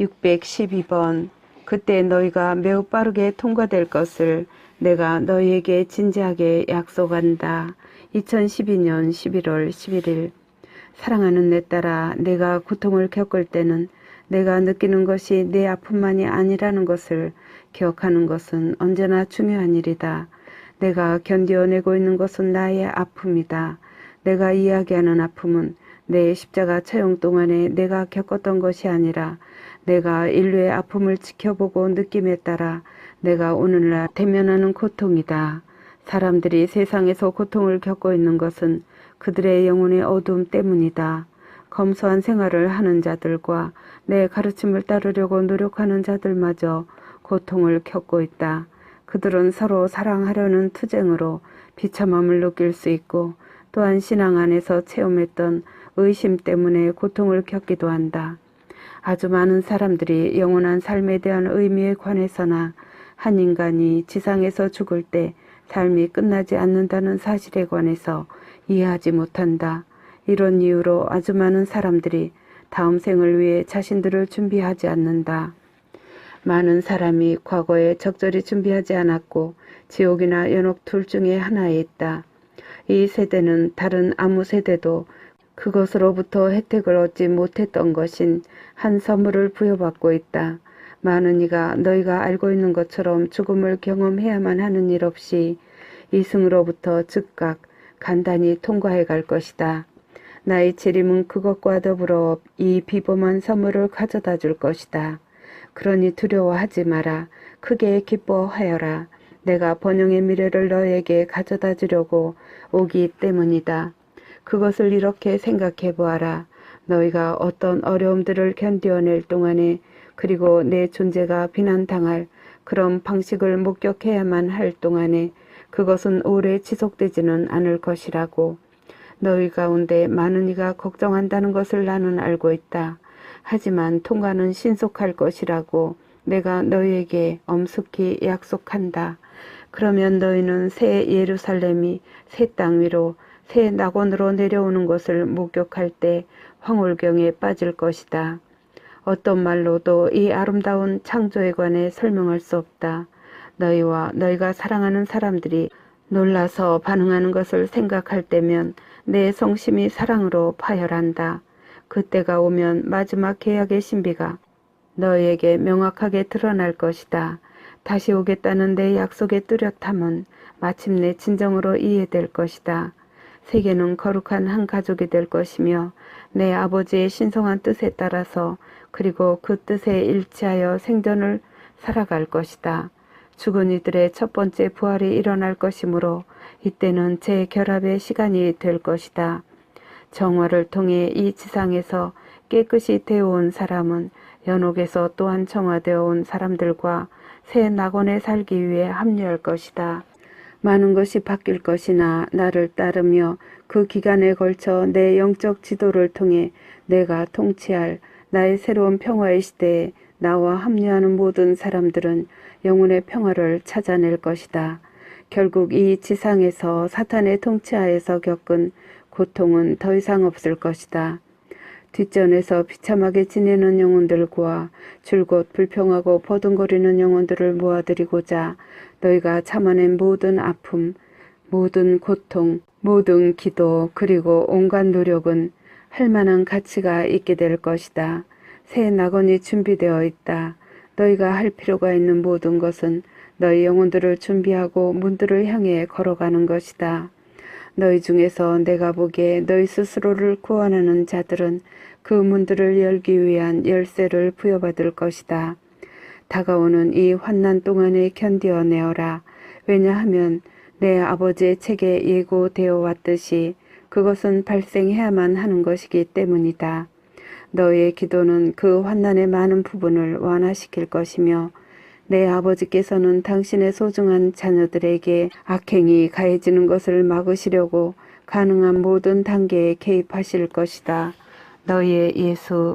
612번 그때 너희가 매우 빠르게 통과될 것을 내가 너희에게 진지하게 약속한다. 2012년 11월 11일 사랑하는 내 딸아 내가 고통을 겪을 때는 내가 느끼는 것이 내 아픔만이 아니라는 것을 기억하는 것은 언제나 중요한 일이다. 내가 견디어내고 있는 것은 나의 아픔이다. 내가 이야기하는 아픔은 내 십자가 처형 동안에 내가 겪었던 것이 아니라 내가 인류의 아픔을 지켜보고 느낌에 따라 내가 오늘날 대면하는 고통이다. 사람들이 세상에서 고통을 겪고 있는 것은 그들의 영혼의 어두움 때문이다. 검소한 생활을 하는 자들과 내 가르침을 따르려고 노력하는 자들마저 고통을 겪고 있다. 그들은 서로 사랑하려는 투쟁으로 비참함을 느낄 수 있고 또한 신앙 안에서 체험했던 의심 때문에 고통을 겪기도 한다. 아주 많은 사람들이 영원한 삶에 대한 의미에 관해서나 한 인간이 지상에서 죽을 때 삶이 끝나지 않는다는 사실에 관해서 이해하지 못한다. 이런 이유로 아주 많은 사람들이 다음 생을 위해 자신들을 준비하지 않는다. 많은 사람이 과거에 적절히 준비하지 않았고 지옥이나 연옥 둘 중에 하나에 있다. 이 세대는 다른 아무 세대도 그것으로부터 혜택을 얻지 못했던 것인 한 선물을 부여받고 있다. 많은 이가 너희가 알고 있는 것처럼 죽음을 경험해야만 하는 일 없이 이승으로부터 즉각 간단히 통과해 갈 것이다. 나의 재림은 그것과 더불어 이 비범한 선물을 가져다 줄 것이다. 그러니 두려워하지 마라. 크게 기뻐하여라. 내가 번영의 미래를 너에게 가져다 주려고 오기 때문이다. 그것을 이렇게 생각해 보아라. 너희가 어떤 어려움들을 견뎌낼 동안에 그리고 내 존재가 비난당할 그런 방식을 목격해야만 할 동안에 그것은 오래 지속되지는 않을 것이라고. 너희 가운데 많은 이가 걱정한다는 것을 나는 알고 있다. 하지만 통과는 신속할 것이라고 내가 너희에게 엄숙히 약속한다. 그러면 너희는 새 예루살렘이 새 땅 위로 새 낙원으로 내려오는 것을 목격할 때 황홀경에 빠질 것이다. 어떤 말로도 이 아름다운 창조에 관해 설명할 수 없다. 너희와 너희가 사랑하는 사람들이 놀라서 반응하는 것을 생각할 때면 내 성심이 사랑으로 파열한다. 그때가 오면 마지막 계약의 신비가 너희에게 명확하게 드러날 것이다. 다시 오겠다는 내 약속의 뚜렷함은 마침내 진정으로 이해될 것이다. 세계는 거룩한 한 가족이 될 것이며 내 아버지의 신성한 뜻에 따라서 그리고 그 뜻에 일치하여 생전을 살아갈 것이다. 죽은 이들의 첫 번째 부활이 일어날 것이므로 이때는 재결합의 시간이 될 것이다. 정화를 통해 이 지상에서 깨끗이 되어온 사람은 연옥에서 또한 정화되어 온 사람들과 새 낙원에 살기 위해 합류할 것이다. 많은 것이 바뀔 것이나 나를 따르며 그 기간에 걸쳐 내 영적 지도를 통해 내가 통치할 나의 새로운 평화의 시대에 나와 합류하는 모든 사람들은 영혼의 평화를 찾아낼 것이다. 결국 이 지상에서 사탄의 통치하에서 겪은 고통은 더 이상 없을 것이다. 뒷전에서 비참하게 지내는 영혼들과 줄곧 불평하고 버둥거리는 영혼들을 모아들이고자 너희가 참아낸 모든 아픔, 모든 고통, 모든 기도 그리고 온갖 노력은 할 만한 가치가 있게 될 것이다. 새 낙원이 준비되어 있다. 너희가 할 필요가 있는 모든 것은 너희 영혼들을 준비하고 문들을 향해 걸어가는 것이다. 너희 중에서 내가 보기에 너희 스스로를 구원하는 자들은 그 문들을 열기 위한 열쇠를 부여받을 것이다. 다가오는 이 환난 동안에 견디어내어라. 왜냐하면 내 아버지의 책에 예고되어 왔듯이 그것은 발생해야만 하는 것이기 때문이다. 너의 기도는 그 환난의 많은 부분을 완화시킬 것이며 내 아버지께서는 당신의 소중한 자녀들에게 악행이 가해지는 것을 막으시려고 가능한 모든 단계에 개입하실 것이다. 너의 예수